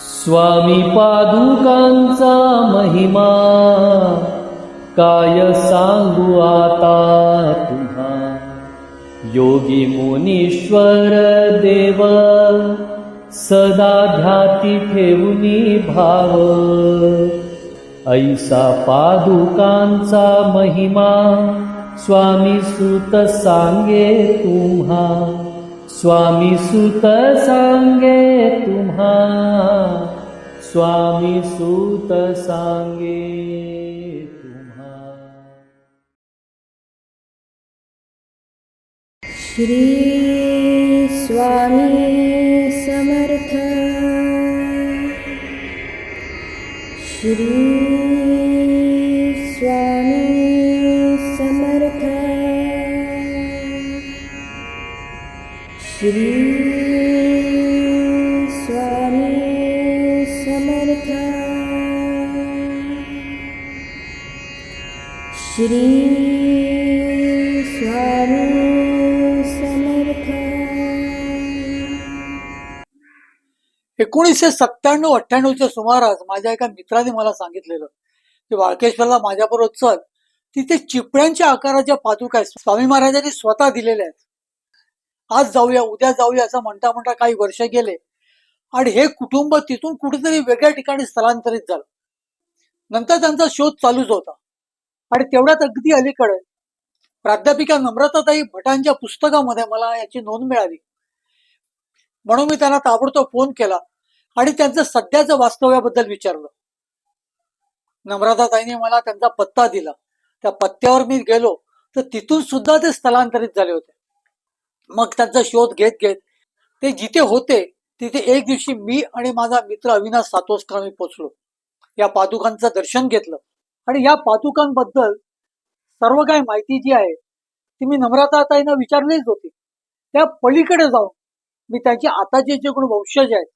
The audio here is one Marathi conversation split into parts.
स्वामी पादुकांचा महिमा काय सांगू आता तुम्हा? योगी मुनीश्वर देव सदा ध्याती ठेवूनी भाव. ऐसा पादुकांचा महिमा स्वामी सुत सांगे तुम्हा स्वामी सुत सांगे तुम्हा. स्वामी सुत सांगे तुम्हा. श्री स्वामी समर्थ. श्री एकोणीसशे सत्त्याण्णव अठ्ठ्याण्णवच्या सुमारास माझ्या एका मित्राने मला सांगितलेलं की वाळकेश्वरला माझ्याबरोबर चल. तिथे चिपळ्यांच्या आकाराच्या पादुका आहेत. स्वामी महाराजांनी स्वतः दिलेल्या आहेत. आज जाऊया उद्या जाऊया असं म्हणता म्हणता काही वर्ष गेले. आणि हे कुटुंब तिथून कुठेतरी वेगळ्या ठिकाणी स्थलांतरित झालं. नंतर त्यांचा शोध चालूच होता. आणि तेवढ्यात अगदी अलीकडे प्राध्यापिका नम्रताताई भटांच्या पुस्तकामध्ये मला याची नोंद मिळाली. म्हणून मी त्यांना ताबडतोब फोन केला. आणि त्यांचं सध्याचं वास्तव्याबद्दल विचारलं. नम्रताताईने मला त्यांचा पत्ता दिला. त्या पत्त्यावर मी गेलो तर तिथून सुद्धा ते स्थलांतरित झाले होते. मग त्यांचा शोध घेत घेत ते जिथे होते तिथे एक दिवशी मी आणि माझा मित्र अविनाश सातोसकर मी पोचलो. या पादुकांचं दर्शन घेतलं. आणि या पादुकांबद्दल सर्व काही माहिती जी आहे ती मी नम्रताताईनं विचारलीच होती. त्या पलीकडे जाऊन मी त्यांचे आताचे जे कोण वंशज आहेत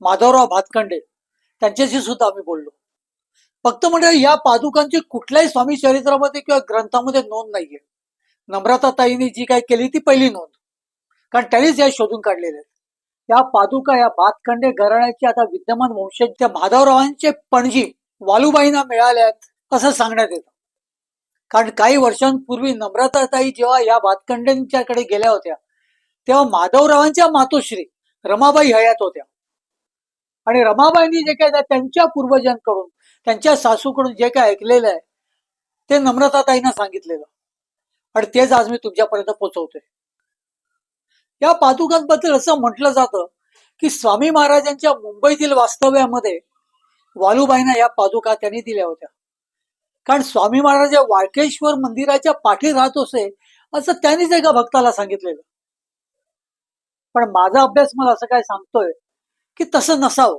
माधवराव भातखंडे त्यांच्याशी सुद्धा आम्ही बोललो. फक्त म्हणजे या पादुकांची कुठल्याही स्वामी चरित्रामध्ये किंवा ग्रंथामध्ये नोंद नाहीये. नम्रताताईंनी जी काय केली ती पहिली नोंद. कारण त्यांनीच या शोधून काढलेल्या आहेत. या पादुका या भातखंडे घराण्याची आता विद्यमान वंशज त्या माधवरावांचे पणजी वालुबाईंना मिळाल्यात असं सांगण्यात येतं. कारण काही वर्षांपूर्वी नम्रताताई जेव्हा या भातखंडेंच्याकडे गेल्या होत्या तेव्हा माधवरावांच्या मातोश्री रमाबाई हयात होत्या. आणि रमाबाईंनी जे काय त्यांच्या पूर्वजांकडून त्यांच्या सासूकडून जे काय ऐकलेलं आहे ते नम्रताताईंना सांगितलेलं. आणि तेच आज मी तुमच्यापर्यंत पोहोचवतोय या पादुकांबद्दल असं म्हटलं जातं की स्वामी महाराजांच्या मुंबईतील वास्तव्यामध्ये वालूबाईंना या पादुका त्यांनी दिल्या होत्या. कारण स्वामी महाराज वाळकेश्वर मंदिराच्या पाठी राहत असे असं त्यांनीच एका भक्ताला सांगितलेलं. पण माझा अभ्यास मला असं काय सांगतोय की तसं नसावं.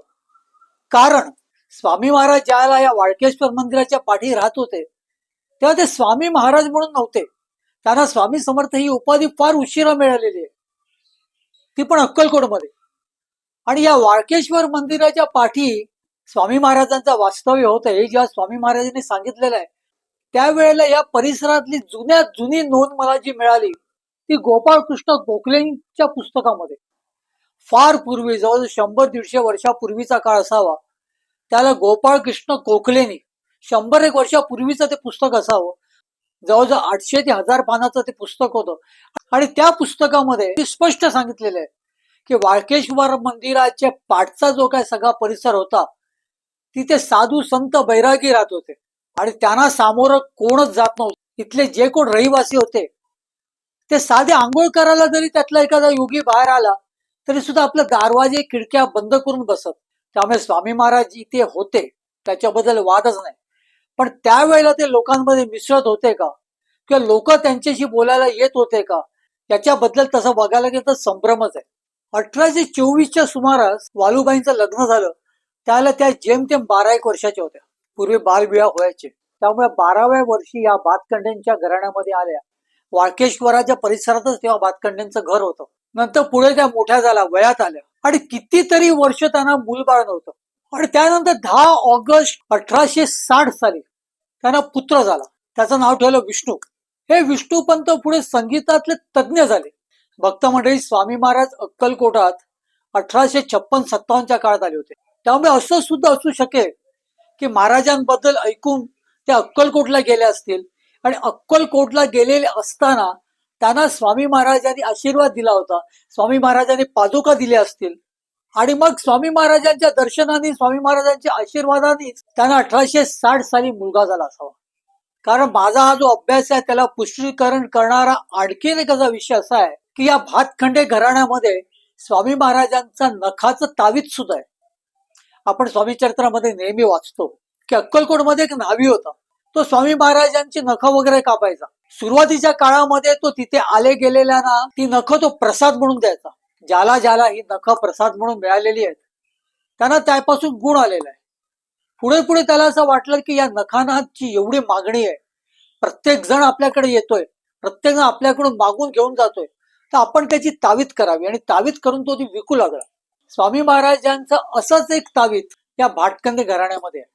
कारण स्वामी महाराज ज्याला या वाळकेश्वर मंदिराच्या पाठी राहत होते तेव्हा ते स्वामी महाराज म्हणून नव्हते. त्यांना स्वामी समर्थ ही उपाधी फार उशिरा मिळालेली आहे. ती पण अक्कलकोटमध्ये. आणि या वाळकेश्वर मंदिराच्या पाठी स्वामी महाराजांचं वास्तव्य होतं हे जेव्हा स्वामी महाराजांनी सांगितलेलं आहे त्यावेळेला या परिसरातली जुन्यात जुनी नोंद मला जी मिळाली ती गोपाळ कृष्ण गोखलेंच्या पुस्तकामध्ये. फार पूर्वी जवळ शंभर दीडशे वर्षापूर्वीचा काळ असावा. त्याला गोपाळ कृष्ण गोखलेनी शंभर एक वर्षापूर्वीचं ते पुस्तक असावं. जवळजवळ आठशे ते हजार पानाचं ते पुस्तक होतं. आणि त्या पुस्तकामध्ये ते स्पष्ट सांगितलेलं आहे की वाळकेश्वर मंदिराच्या पाठचा जो काय सगळा परिसर होता तिथे साधू संत बैरागी राहत होते. आणि त्यांना सामोरं कोणच जात नव्हतं. इथले जे कोण रहिवासी होते ते साधे आंघोळ करायला जरी त्यातला एखादा योगी बाहेर आला तरी सुद्धा आपले दारवाजे खिडक्या बंद करून बसत. त्यामुळे स्वामी महाराज इथे होते. त्याच्याबद्दल वादच नाही. पण त्यावेळेला ते लोकांमध्ये मिसळत होते का? किंवा लोक त्यांच्याशी बोलायला येत होते का? याच्याबद्दल तसं बघायला गेलं तर संभ्रमच आहे. अठराशे चोवीसच्या सुमारास वालूबाईंचं लग्न झालं. त्याला त्या जेमतेम बारा एक वर्षाच्या होत्या. पूर्वी बालविवाह व्हायचे. त्यामुळे बाराव्या वर्षी या भातखंडेंच्या घराण्यामध्ये आल्या. वाळकेश्वराच्या परिसरातच तेव्हा भातखंडेंचं घर होतं. नंतर पुढे त्या मोठ्या झाल्या वयात आल्या. आणि कितीतरी वर्ष त्यांना मूलबाळ नव्हतं. आणि त्यानंतर दहा ऑगस्ट अठराशे साठ साली त्यांना पुत्र झाला. त्याचं नाव ठेवलं विष्णू. हे विष्णूपंत पुढे संगीतातले तज्ज्ञ झाले. भक्त मंडळी स्वामी महाराज अक्कलकोटात अठराशे छप्पन सत्तावन्नच्या काळात आले होते. त्यामुळे असं सुद्धा असू शकेल की महाराजांबद्दल ऐकून ते अक्कलकोटला गेले असतील. आणि अक्कलकोटला गेलेले असताना त्यांना स्वामी महाराजांनी आशीर्वाद दिला होता. स्वामी महाराजांनी पादुका दिल्या असतील. आणि मग स्वामी महाराजांच्या दर्शनाने स्वामी महाराजांच्या आशीर्वादाने त्यांना अठराशे साठ साली मुलगा झाला असावा. कारण माझा हा जो अभ्यास आहे त्याला पुष्टीकरण करणारा आणखीन एक असा विषय असा आहे की या भातखंडे घराण्यामध्ये स्वामी महाराजांचा नखाचं तावीत सुद्धा आहे. आपण स्वामी चरित्रामध्ये नेहमी वाचतो की अक्कलकोटमध्ये एक न्हावी होता. तो स्वामी महाराजांची नखा वगैरे कापायचा. सुरुवातीच्या काळामध्ये तो तिथे आले गेलेल्या ना ती नख तो प्रसाद म्हणून द्यायचा. ज्याला ज्याला ही नख प्रसाद म्हणून मिळालेली आहेत त्यांना त्यापासून गुण आलेला आहे. पुढे पुढे त्याला असं वाटलं की या नखानाची एवढी मागणी आहे. प्रत्येक जण आपल्याकडे येतोय प्रत्येक जण आपल्याकडून मागून घेऊन जातोय. तर आपण त्याची तावीत करावी आणि तावीत करून तो ती विकू लागला. स्वामी महाराजांचं असंच एक तावीत या भाटकंदे घराण्यामध्ये आहे.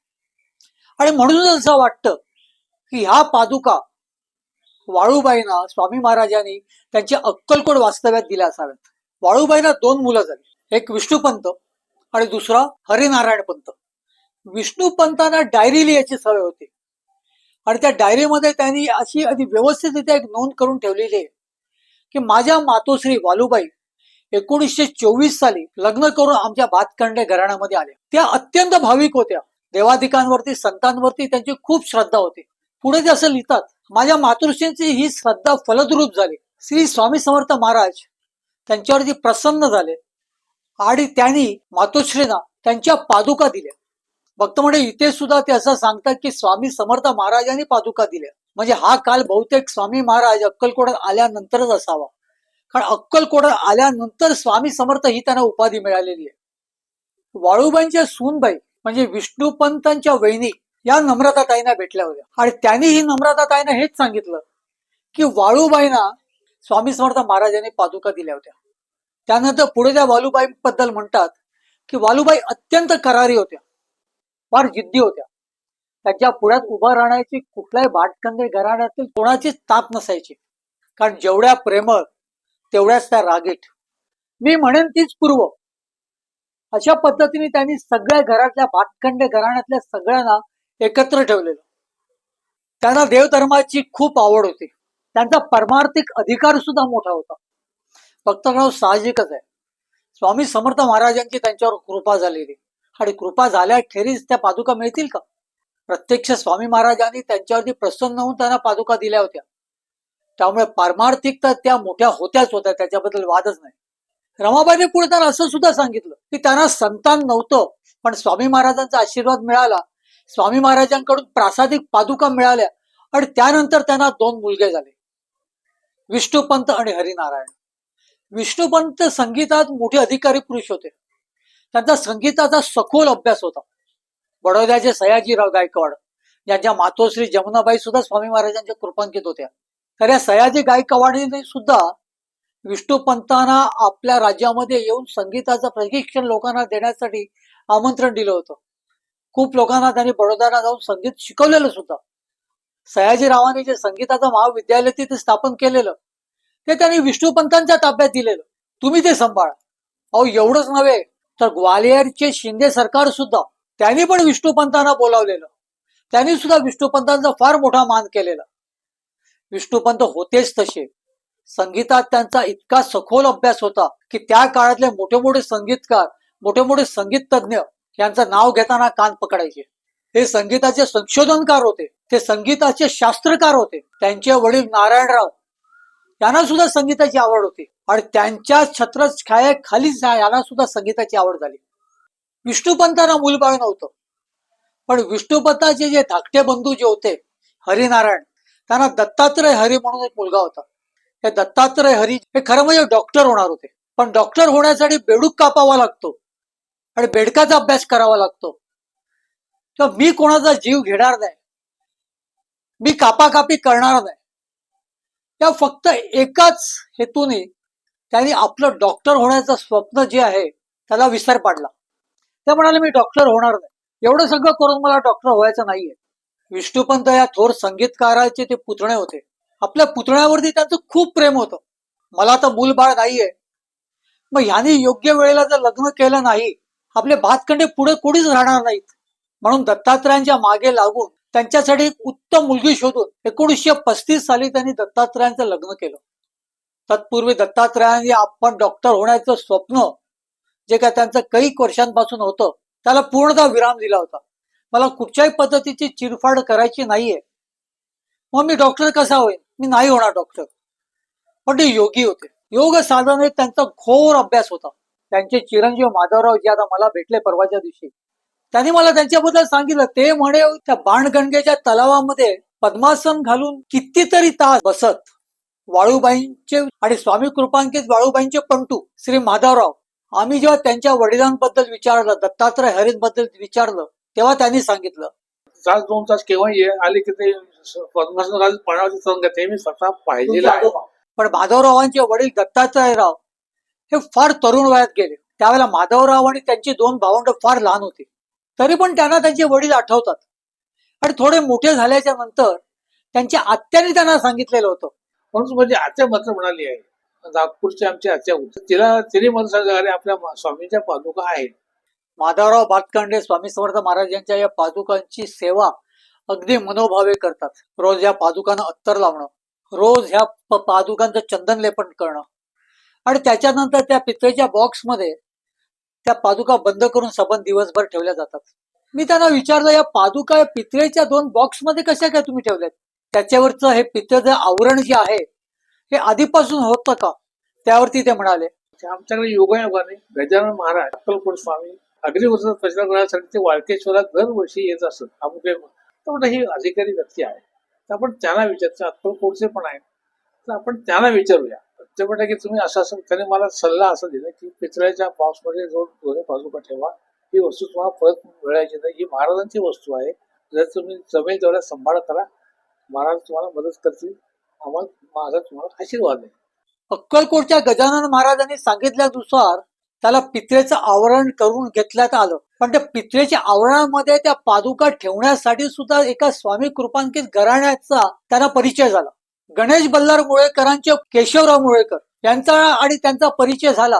आणि म्हणूनच असं वाटतं की ह्या पादुका वाळूबाईंना स्वामी महाराजांनी त्यांच्या अक्कलकोट वास्तव्यात दिल्या असाव्यात वाळूबाईंना दोन मुलं झाली. एक विष्णुपंत आणि दुसरा हरिनारायण पंत. विष्णुपंतांना डायरी लिहायची सवय होती. आणि त्या डायरीमध्ये त्यांनी अशी अगदी व्यवस्थितरित्या एक नोंद करून ठेवलेली आहे की माझ्या मातोश्री वालुबाई एकोणीसशे चोवीस साली लग्न करून आमच्या भातखंडे घराण्यामध्ये आल्या. त्या अत्यंत भाविक होत्या. देवाधिकांवरती संतांवरती त्यांची खूप श्रद्धा होती. पुढे ते असं लिहितात माझ्या मातृश्रींची ही श्रद्धा फलद्रूप झाली. श्री स्वामी समर्थ महाराज त्यांच्यावरती प्रसन्न झाले आणि त्यांनी मातोश्रींना त्यांच्या पादुका दिल्या. भक्त म्हणजे इथे सुद्धा ते असं सांगतात की स्वामी समर्थ महाराजांनी पादुका दिल्या. म्हणजे हा काल बहुतेक स्वामी महाराज अक्कलकोटात आल्यानंतरच असावा. कारण अक्कलकोटात आल्यानंतर स्वामी समर्थ ही त्यांना उपाधी मिळालेली आहे. वाळूबाईंच्या सूनबाई म्हणजे विष्णुपंतांच्या वहिनी या नम्रताताईंना भेटल्या होत्या. आणि त्यांनी ही नम्रताताईंना हेच सांगितलं की वाळूबाईंना स्वामी समर्थ महाराजांनी पादुका दिल्या होत्या. त्यानंतर पुढे त्या वालुबाई बद्दल म्हणतात की वालुबाई अत्यंत करारी होत्या. फार जिद्दी होत्या. त्यांच्या पुढ्यात उभं राहण्याची कुठल्याही भाटकंदे घराण्यातील कोणाचीच ताप नसायची. कारण जेवढ्या प्रेमळ तेवढ्याच त्या रागीट. मी म्हणेन तीच पूर्व. अशा पद्धतीने त्यांनी सगळ्या घरातल्या भातखंडे घराण्यातल्या सगळ्यांना एकत्र ठेवलेलं. त्यांना देवधर्माची खूप आवड होती. त्यांचा परमार्थिक अधिकार सुद्धा मोठा होता. फक्त नाव साहजिकच आहे. स्वामी समर्थ महाराजांची त्यांच्यावर कृपा झालेली. आणि कृपा झाल्याखेरीज त्या पादुका मिळतील का? प्रत्यक्ष स्वामी महाराजांनी त्यांच्यावरती प्रसन्न होऊन त्यांना पादुका दिल्या होत्या. त्यामुळे पारमार्थिक तर त्या मोठ्या होत्याच होत्या त्याच्याबद्दल वादच नाही. रमाबाईने पुढे त्यांना असं सुद्धा सांगितलं की त्यांना संतान नव्हतं पण स्वामी महाराजांचा आशीर्वाद मिळाला स्वामी महाराजांकडून प्रासादिक पादुका मिळाल्या आणि त्यानंतर त्यांना दोन मुलगे झाले. विष्णुपंत आणि हरिनारायण. विष्णुपंत संगीतात मोठे अधिकारी पुरुष होते. त्यांचा संगीताचा सखोल अभ्यास होता. बडोद्याचे सयाजीराव गायकवाड यांच्या मातोश्री जमुनाबाई सुद्धा स्वामी महाराजांच्या कृपांकित होत्या. तर या सयाजी गायकवाडीने सुद्धा विष्णुपंतांना आपल्या राज्यामध्ये येऊन संगीताचं प्रशिक्षण लोकांना देण्यासाठी आमंत्रण दिलं होतं. खूप लोकांना त्यांनी बडोद्याला जाऊन संगीत शिकवलेलं सुद्धा. सयाजीरावांनी जे संगीताचं महाविद्यालय तिथे स्थापन केलेलं ते त्यांनी विष्णुपंतांच्या ताब्यात दिलेलं. तुम्ही ते सांभाळा. अहो एवढंच नव्हे तर ग्वालियरचे शिंदे सरकार सुद्धा त्यांनी पण विष्णुपंतांना बोलावलेलं. त्यांनी सुद्धा विष्णुपंतांचा फार मोठा मान केलेला. विष्णुपंत होतेच तसे. संगीतात त्यांचा इतका सखोल अभ्यास होता की त्या काळातले मोठे मोठे संगीतकार मोठे मोठे संगीत तज्ञ यांचं नाव घेताना कान पकडायचे. हे संगीताचे संशोधनकार होते. ते संगीताचे शास्त्रकार होते. त्यांचे वडील नारायणराव. यांना सुद्धा संगीताची आवड होती. आणि त्यांच्या छत्र खालीच यांना सुद्धा संगीताची आवड झाली. विष्णुपंतांना मूलबाळ नव्हतं. पण विष्णुपंताचे जे धाकटे बंधू जे होते हरिनारायण त्यांना दत्तात्रय हरी म्हणून एक मुलगा होता. हे दत्तात्रय हरी हे खरं म्हणजे डॉक्टर होणार होते. पण डॉक्टर होण्यासाठी बेडूक कापावा लागतो. आणि बेडकाचा अभ्यास करावा लागतो. तर मी कोणाचा जीव घेणार नाही. मी कापाकापी करणार नाही. त्या फक्त एकाच हेतूने त्यांनी आपलं डॉक्टर होण्याचं स्वप्न जे आहे त्याला विसर पाडला. ते म्हणाले मी डॉक्टर होणार नाही. एवढं सगळं करून मला डॉक्टर व्हायचं नाहीये. विष्णुपंत या थोर संगीतकाराचे ते पुतणे होते. आपल्या पुतण्यावरती त्यांचं खूप प्रेम होतं. मला तर मूल बाळ नाहीये. मग ह्याने योग्य वेळेला जर लग्न केलं नाही आपले भातखंडे पुढे कुणीच राहणार नाहीत. म्हणून दत्तात्रयांच्या मागे लागून त्यांच्यासाठी एक उत्तम मुलगी शोधून एकोणीसशे पस्तीस साली त्यांनी दत्तात्रयांचं लग्न केलं. तत्पूर्वी दत्तात्रयांनी आपण डॉक्टर होण्याचं स्वप्न जे काय त्यांचं कैक वर्षांपासून होतं त्याला पूर्णतः विराम दिला होता. मला कुठच्याही पद्धतीची चिरफाड करायची नाहीये. मग मी डॉक्टर कसा होईल मी नाही होणार डॉक्टर पण ते योगी होते. योग साधनेत त्यांचा घोर अभ्यास होता. त्यांचे चिरंजीव माधवराव जे आता मला भेटले परवाच्या दिवशी त्यांनी मला त्यांच्याबद्दल सांगितलं. ते म्हणे त्या बाणगंगेच्या तलावामध्ये पद्मासन घालून कितीतरी तास बसत. वाळूबाईंचे आणि स्वामी कृपांकित वाळूबाईंचे पंटू श्री माधवराव. आम्ही जेव्हा त्यांच्या वडिलांबद्दल विचारलं दत्तात्रय हरींबद्दल विचारलं तेव्हा त्यांनी सांगितलं तास दोन तास केव्हा ये आले की ते पद्मासन पाण्यावरती चढून घेते मी स्वतः पाहिलेलं आहे. पण माधवरावांचे वडील दत्तात्रयराव हे फार तरुण वयात गेले. त्यावेळेला माधवराव आणि त्यांची दोन भावंड फार लहान होती. तरी पण त्यांना त्यांचे वडील आठवतात. आणि थोडे मोठे झाल्याच्यानंतर त्यांच्या आत्याने त्यांना सांगितलेलं होतं. म्हणून म्हणजे आत्या मात्र म्हणाली आहे. नागपूरची आमची आत्या होती. तिला तिने मला अरे आपल्या स्वामींच्या पादुका आहेत. माधवराव भातखंडे स्वामी समर्थ महाराजांच्या या पादुकांची सेवा अगदी मनोभावे करतात. रोज या पादुकांना अत्तर लावणं. रोज ह्या पादुकांचं चंदन लेपन करणं. आणि त्याच्यानंतर त्या पितळेच्या बॉक्समध्ये त्या पादुका बंद करून सबंध दिवसभर ठेवल्या जातात. मी त्यांना विचारलं या पादुका या पितळेच्या दोन बॉक्समध्ये कशा काय तुम्ही ठेवल्यात? त्याच्यावरचं हे पितळेचं आवरण जे आहे हे आधीपासून होतं का? त्यावरती ते म्हणाले. आमच्याकडे योगायोगाने गजानन महाराज अक्कलकोट स्वामी अग्निवर्षाचा प्रचार करण्यासाठी ते वाळकेश्वरात दरवर्षी येत असत अमुक तर ही अधिकारी व्यक्ती आहे तर आपण त्यांना विचारतो अक्कलकोटचे पण आहेत. तर आपण त्यांना विचारूया. ते म्हटलं की तुम्ही असं असं त्याने मला सल्ला असं दिला की पितळ्याच्या बॉक्समध्ये जो दोन्ही बाजूला ठेवा. ही वस्तू तुम्हाला परत मिळायची नाही. ही महाराजांची वस्तू आहे. जर तुम्ही जमेल तेवढा सांभाळ करा. महाराज तुम्हाला मदत करतील. आम्हाला माझा तुम्हाला आशीर्वाद आहे. अक्कलकोटच्या गजानन महाराजांनी सांगितल्यानुसार त्याला पित्रेचं आवरण करून घेतल्यात आलं. पण त्या पित्रेच्या आवरणामध्ये त्या पादुका ठेवण्यासाठी सुद्धा एका स्वामी कृपांकित घराण्याचा त्यांना परिचय झाला. गणेश बल्लार मुळेकरांचे केशवराव मुळेकर यांचा आणि त्यांचा परिचय झाला.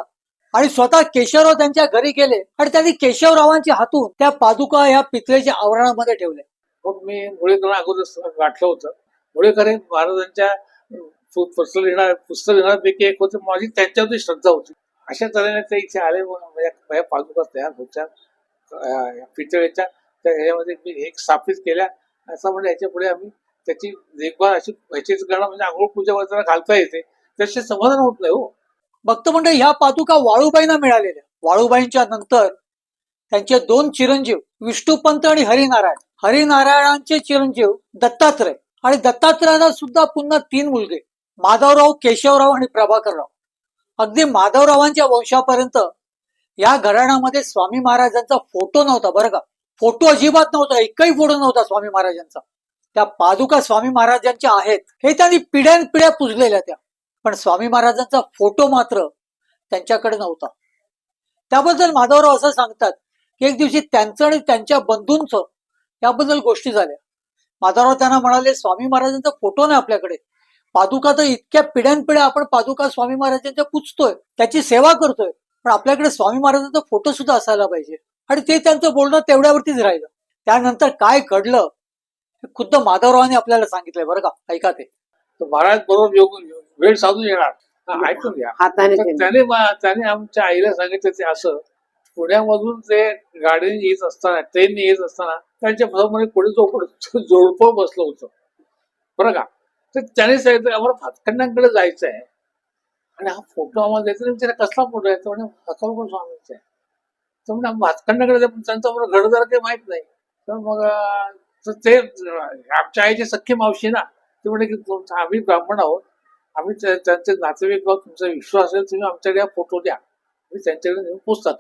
आणि स्वतः केशवराव त्यांच्या घरी गेले आणि त्यांनी केशवरावांच्या हातून त्या पादुका या पितळेच्या आवरणामध्ये ठेवल्या. मग मी मुळेकर अगोदर गाठलं होतं. मुळेकर हे महाराजांच्या पु- पुस्तक लिहिणार पुस्तक लिहिणारपैकी एक होते. माझी त्यांच्यावरती श्रद्धा होती. अशा तऱ्हेने ते इथे आले व माझ्या पादुका तयार होत्या. या पितळेच्या त्या ह्याच्यामध्ये मी एक स्थापित केल्या. असं म्हणजे ह्याच्या पुढे आम्ही त्याची देखभाल अशी ह्याचीच करणं म्हणजे आंघोळ पूजा वगैरे घालता येते. त्याचे समाधान होत नाही हो. भक्त मंडळी ह्या पादुका वाळूबाईंना मिळालेल्या. वाळूबाईंच्या नंतर त्यांचे दोन चिरंजीव विष्णुपंत आणि हरिनारायण. हरिनारायणांचे चिरंजीव दत्तात्रय. आणि दत्तात्रयाला सुद्धा पुन्हा तीन मुलगे माधवराव केशवराव आणि प्रभाकरराव. अगदी माधवरावांच्या वंशापर्यंत या घराण्यामध्ये स्वामी महाराजांचा फोटो नव्हता बरं का. फोटो अजिबात नव्हता एकही फोटो नव्हता स्वामी महाराजांचा. त्या पादुका स्वामी महाराजांच्या आहेत हे त्यांनी पिढ्यान पिढ्या पुजलेल्या त्या. पण स्वामी महाराजांचा फोटो मात्र त्यांच्याकडे नव्हता. त्याबद्दल माधवराव असं सांगतात की एक दिवशी त्यांचं आणि त्यांच्या बंधूंचं याबद्दल गोष्टी झाल्या. माधवराव त्यांना म्हणाले स्वामी महाराजांचा फोटो नाही आपल्याकडे. पादुका तर इतक्या पिढ्यानपिढ्या आपण पादुका स्वामी महाराजांच्या पुजतोय त्याची सेवा करतोय. पण आपल्याकडे स्वामी महाराजांचा फोटो सुद्धा असायला पाहिजे. आणि ते त्यांचं बोलणं तेवढ्यावरतीच राहिलं. त्यानंतर काय घडलं? खुद्द माधवरावांनी आपल्याला सांगितलंय बरं का ऐका ते. तर महाराज बरोबर योग वेळ साधून येणार. हा, ऐकून घ्या. हाताने तर केलं. त्याने मा- त्याने आमच्या आईला सांगितलं ते असं पुण्यामधून ते गाडीने येत असताना ट्रेनने येत असताना त्यांच्यासमोर कोणी जोड जोडपं बसलं होतं. बरं का? तर त्याने सांगितलं आम्हाला भातखंडांकडे जायचं आहे आणि हा फोटो आम्हाला द्यायचा नाही त्याला कसला फोटो आहे तो म्हणे अकलकोट स्वामीचा आहे तर म्हणजे भातखंडाकडे जाऊ, पण त्यांचा मला घडदार काही माहीत नाही. तर मग अं, तर ते आमच्या आईची सख्खी मावशी ना ते म्हणे की आम्ही ब्राह्मण आहोत. आम्ही त्यांचे नातेवाईक आहोत. तुमचा विश्वास असेल तुम्ही आमच्याकडे फोटो द्या. मी त्यांच्याकडे नेऊन पोचता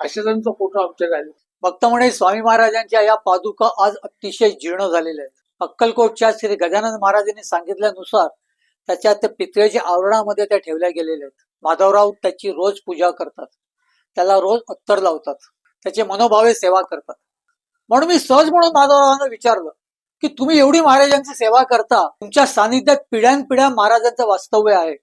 अशा त्यांचा फोटो आमच्याकडे आले. भक्त म्हणे स्वामी महाराजांच्या या पादुका आज अतिशय जीर्ण झालेल्या आहेत. अक्कलकोटच्या श्री गजानन महाराजांनी सांगितल्यानुसार त्याच्या त्या पितळेच्या आवरणामध्ये त्या ठेवल्या गेलेल्या आहेत. माधवराव त्याची रोज पूजा करतात. त्याला रोज अत्तर लावतात. त्याचे मनोभावे सेवा करतात. म्हणून मी सहज म्हणून माधवरावांना विचारलं की तुम्ही एवढी महाराजांची सेवा करता तुमच्या सानिध्यात पिढ्यानपिढ्या महाराजांचं वास्तव्य आहे.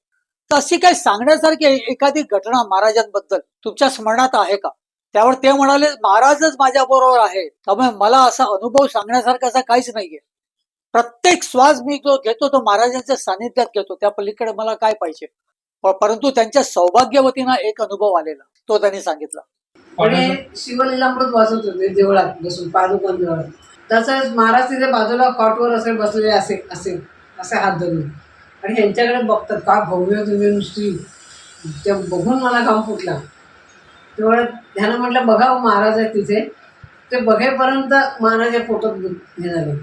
तशी काही सांगण्यासारखी एखादी घटना महाराजांबद्दल तुमच्या स्मरणात आहे का? त्यावर ते म्हणाले महाराजच माझ्या बरोबर आहे. त्यामुळे मला असा अनुभव सांगण्यासारखा असा काहीच नाहीये. प्रत्येक श्वास मी जो घेतो तो महाराजांच्या सानिध्यात घेतो. त्या पलीकडे मला काय पाहिजे? परंतु त्यांच्या सौभाग्यवतीनं एक अनुभव आलेला तो त्यांनी सांगितला. आणि शिवलीलामृत वाचत होते देवळात बसून पादुकान देवळात. तसंच महाराज तिथे बाजूला कॉटवर असे बसलेले असे असे असे हात धरून. आणि ह्यांच्याकडे बघतात का भव्य तुम्ही नुसती. त्या बघून मला घाम फुटला. तेवढं ध्यानं म्हटलं बघा हो, महाराज आहेत तिथे. ते बघेपर्यंत महाराज या फोटोत हे झाले.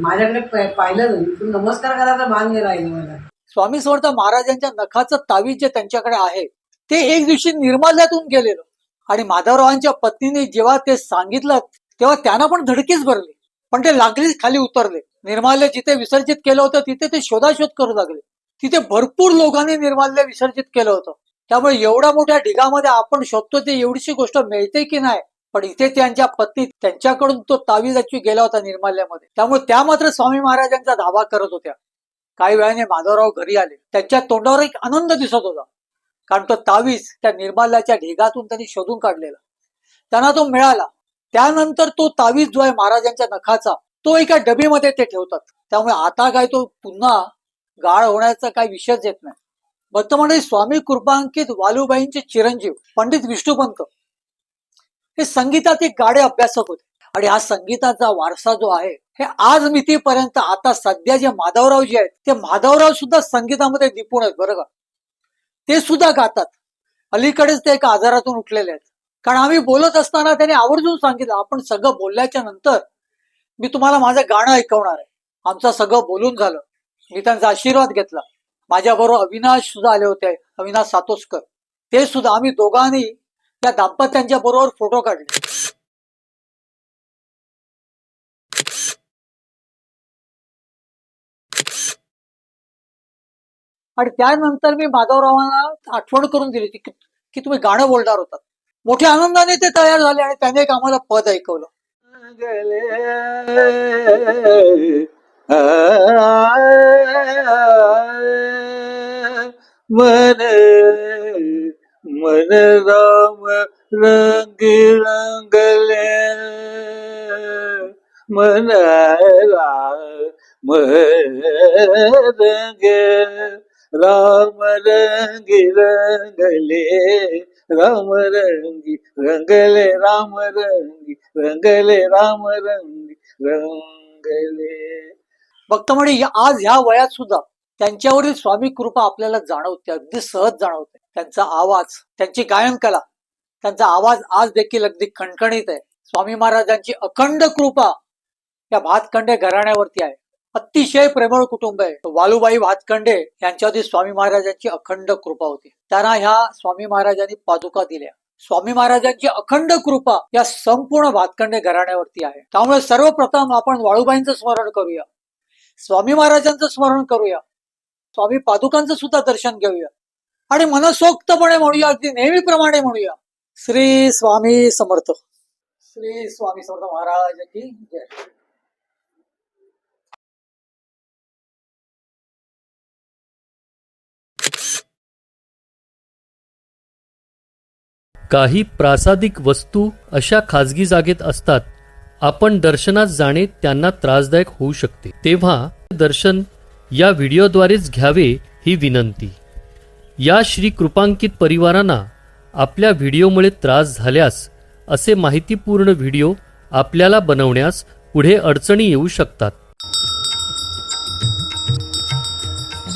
माझ्याकडे पाहिलं नाही पण नमस्कार करायचा भान नाही राहिलं मला. स्वामी समर्थ महाराजांच्या नखाचं तावीज जे त्यांच्याकडे आहे. ते एक दिवशी निर्माल्यातून गेलेलं. आणि माधवरावांच्या पत्नीने जेव्हा ते सांगितलं तेव्हा त्यांना पण धडकीच भरली. पण ते लागलीच खाली उतरले. निर्माल्य जिथे विसर्जित केलं होतं तिथे ते शोधाशोध करू लागले. तिथे भरपूर लोकांनी निर्माल्य विसर्जित केलं होतं. त्यामुळे एवढ्या मोठ्या ढिगामध्ये आपण शोधतो ते एवढीशी गोष्ट मिळते की नाही? पण इथे त्यांच्या पत्नी त्यांच्याकडून तो तावीजाची गेला होता निर्माल्यामध्ये. त्यामुळे त्या मात्र स्वामी महाराजांचा धावा करत होत्या. काही वेळाने माधवराव घरी आले. त्यांच्या तोंडावर एक आनंद दिसत होता. कारण तो तावीज त्या निर्माल्याच्या ढिगातून त्यांनी शोधून काढलेला. त्यांना तो मिळाला. त्यानंतर तो तावीज जो आहे महाराजांच्या नखाचा तो एका डबीमध्ये ते ठेवतात. त्यामुळे आता काय तो पुन्हा गाळ होण्याचा काही विषयच येत नाही. वर्तमान स्वामी कृपांकित वालुबाईंचे चिरंजीव पंडित विष्णुपंत हे संगीतात एक गाडे अभ्यासक होते. आणि हा संगीताचा वारसा जो आहे हे आज मितीपर्यंत आता सध्या जे माधवराव जे आहेत ते माधवराव सुद्धा संगीतामध्ये निपुण आहेत बरं का? ते सुद्धा गातात. अलीकडेच ते एका आजारातून उठलेले आहेत. कारण आम्ही बोलत असताना त्याने आवर्जून सांगितलं आपण सगळं बोलल्याच्या नंतर मी तुम्हाला माझं गाणं ऐकवणार आहे. आमचं सगळं बोलून झालं. मी त्यांचा आशीर्वाद घेतला. माझ्या बरोबर अविनाश सुद्धा आले होते अविनाश सातोसकर. ते सुद्धा आम्ही दोघांनी त्या दाम्पत्यांच्या बरोबर फोटो काढले. आणि त्यानंतर मी माधवरावांना आठवण करून दिली होती की- की तुम्ही गाणं बोलणार होतात. मोठ्या आनंदाने ते तयार झाले आणि त्याने एक आम्हाला पद ऐकवलं. मन मन राम रंग रंगले मन राम रंग राम रंगी रंगले राम रंगी रंगले राम रंगी रंगले राम रंगी रंगले. भक्त म्हणे आज ह्या वयात सुद्धा त्यांच्यावरील स्वामी कृपा आपल्याला जाणवते अगदी सहज जाणवते. त्यांचा आवाज त्यांची गायन कला त्यांचा आवाज आज देखील अगदी खणखणीत आहे. स्वामी महाराजांची अखंड कृपा या भातखंडे घराण्यावरती आहे. अतिशय प्रेमळ कुटुंब आहे. वालुबाई भातखंडे यांच्यावरती स्वामी महाराजांची अखंड कृपा होती. त्यांना ह्या स्वामी महाराजांनी पादुका दिल्या. स्वामी महाराजांची अखंड कृपा या संपूर्ण भातखंडे घराण्यावरती आहे. त्यामुळे सर्वप्रथम आपण वाळूबाईंचं स्मरण करूया. स्वामी महाराजांचं स्मरण करूया. स्वामी पादुकांचं सुद्धा दर्शन घेऊया. आणि मनसोक्तपणे म्हणूया अगदी नेहमीप्रमाणे म्हणूया. श्री स्वामी समर्थ. श्री स्वामी समर्थ महाराज की जय. काही प्रासादिक वस्तू अशा खाजगी जागेत असतात आपण दर्शनात जाणे त्यांना त्रासदायक होऊ शकते. तेव्हा दर्शन या व्हिडिओद्वारेच घ्यावे ही विनंती. या श्री कृपांकित परिवारांना आपल्या व्हिडिओमुळे त्रास झाल्यास असे माहितीपूर्ण व्हिडिओ आपल्याला बनवण्यास पुढे अडचणी येऊ शकतात.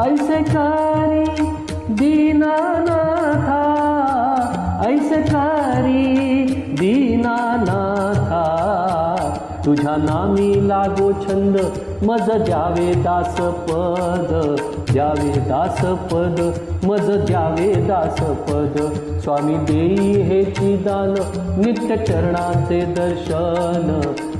ऐसे करी दीनानाथा ऐसे करी दीनानाथा। तुझ्या नामी लागो छंद मज द्यावे दास पद द्यावे दास पद मज द्यावे दास पद स्वामी देई हे दान नित्य चरणाचे दर्शन।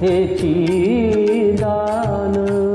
되지 나는